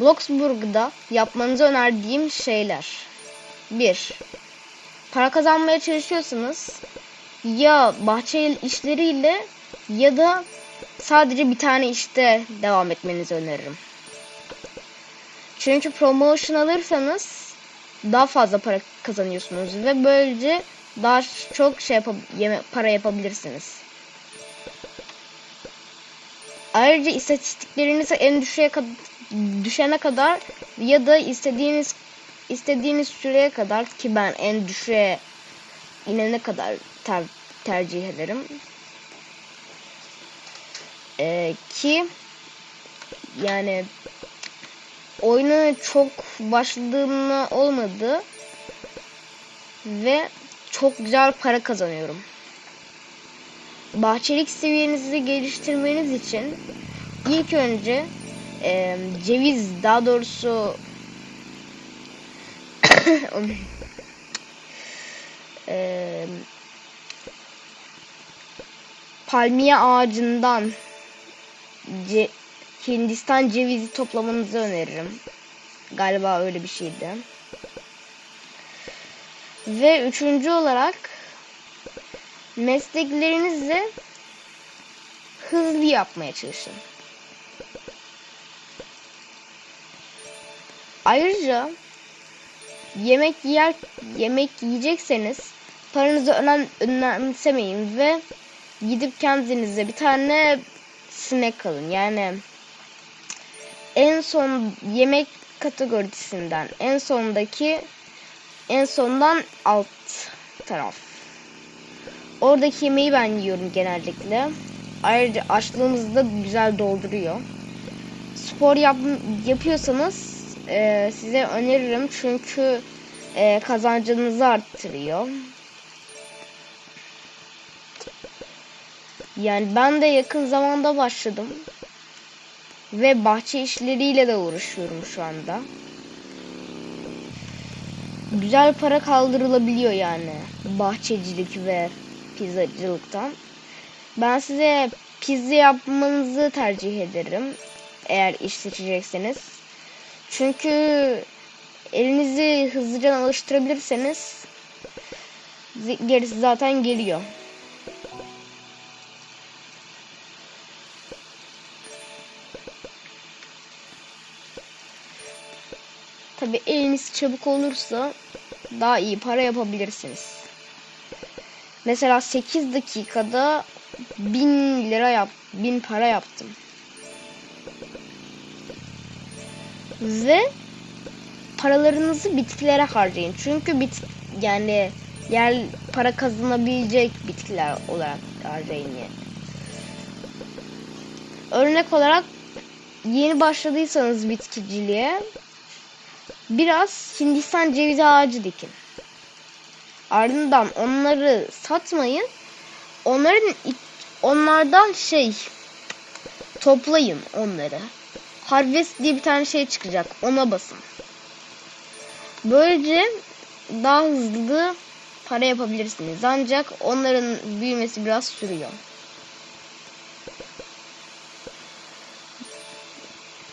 Bloxburg'da yapmanızı önerdiğim şeyler. 1. Para kazanmaya çalışıyorsanız ya bahçe işleriyle ya da sadece bir tane işte devam etmenizi öneririm. Çünkü promotion alırsanız daha fazla para kazanıyorsunuz ve böylece daha çok şey yeme para yapabilirsiniz. Ayrıca istatistiklerinizi en düşüğe kad- düşene kadar ya da istediğiniz istediğiniz süreye kadar ki ben en düşüğe inene kadar ter- tercih ederim. Ee, ki yani oyuna çok başladığımda olmadı ve çok güzel para kazanıyorum. Bahçelik seviyenizi geliştirmeniz için ilk önce e, ceviz daha doğrusu e, palmiye ağacından ce, Hindistan cevizi toplamanızı öneririm. Galiba öyle bir şeydi. Ve üçüncü olarak mesleklerinizi hızlı yapmaya çalışın. Ayrıca yemek yer yemek yiyecekseniz paranızı önem, önemsemeyin ve gidip kendinize bir tane snack alın. Yani en son yemek kategorisinden en sondaki en sondan alt taraf. Oradaki yemeği ben yiyorum genellikle. Ayrıca açlığımızı da güzel dolduruyor. Spor yap yapıyorsanız e, size öneririm çünkü e, kazancınızı arttırıyor. Yani ben de yakın zamanda başladım. Ve bahçe işleriyle de uğraşıyorum şu anda. Güzel para kaldırılabiliyor yani. Bahçecilik ve pizzacılıktan. Ben size pizza yapmanızı tercih ederim. Eğer iş seçecekseniz. Çünkü elinizi hızlıca alıştırabilirseniz gerisi zaten geliyor. Tabi eliniz çabuk olursa daha iyi para yapabilirsiniz. Mesela 8 dakikada 1000 lira yap 1000 para yaptım. Ve paralarınızı bitkilere harcayın. Çünkü bit yani yer para kazanabilecek bitkiler olarak harcayın yani. Örnek olarak yeni başladıysanız bitkiciliğe biraz Hindistan cevizi ağacı dikin. Ardından onları satmayın. Onların onlardan şey toplayın onları. Harvest diye bir tane şey çıkacak. Ona basın. Böylece daha hızlı para yapabilirsiniz. Ancak onların büyümesi biraz sürüyor.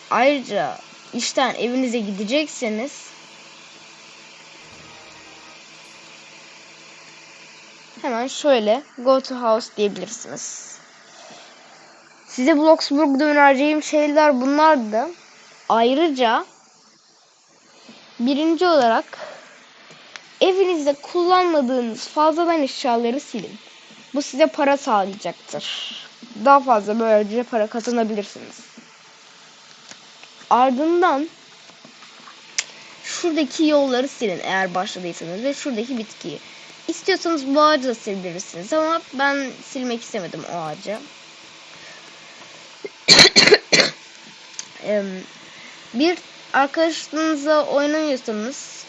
Ayrıca işten evinize gidecekseniz hemen şöyle go to house diyebilirsiniz. Size Bloxburg'da önereceğim şeyler bunlardı. Ayrıca birinci olarak evinizde kullanmadığınız fazladan eşyaları silin. Bu size para sağlayacaktır. Daha fazla böylece para kazanabilirsiniz. Ardından şuradaki yolları silin eğer başladıysanız ve şuradaki bitkiyi. İstiyorsanız bu ağacı da silebilirsiniz ama ben silmek istemedim o ağacı. bir arkadaşlarınızla oynamıyorsanız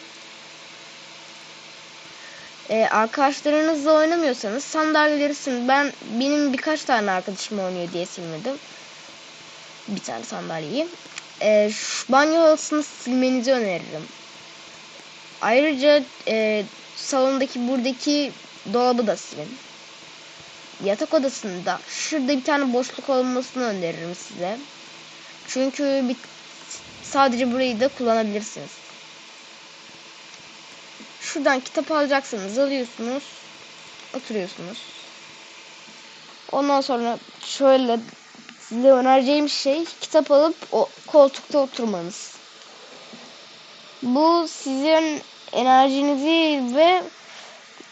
e, arkadaşlarınızla oynamıyorsanız sandalyeleri silin. Ben benim birkaç tane arkadaşım oynuyor diye silmedim. Bir tane sandalyeyi. E, şu banyo halısını silmenizi öneririm. Ayrıca e, salondaki buradaki dolabı da silin. Yatak odasında şurada bir tane boşluk olmasını öneririm size. Çünkü bir sadece burayı da kullanabilirsiniz. Şuradan kitap alacaksınız. Alıyorsunuz. Oturuyorsunuz. Ondan sonra şöyle size önereceğim şey kitap alıp o koltukta oturmanız. Bu sizin enerjinizi ve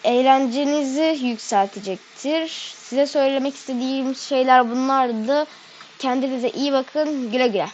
eğlencenizi yükseltecektir. Size söylemek istediğim şeyler bunlardı. Kendinize iyi bakın. Güle güle.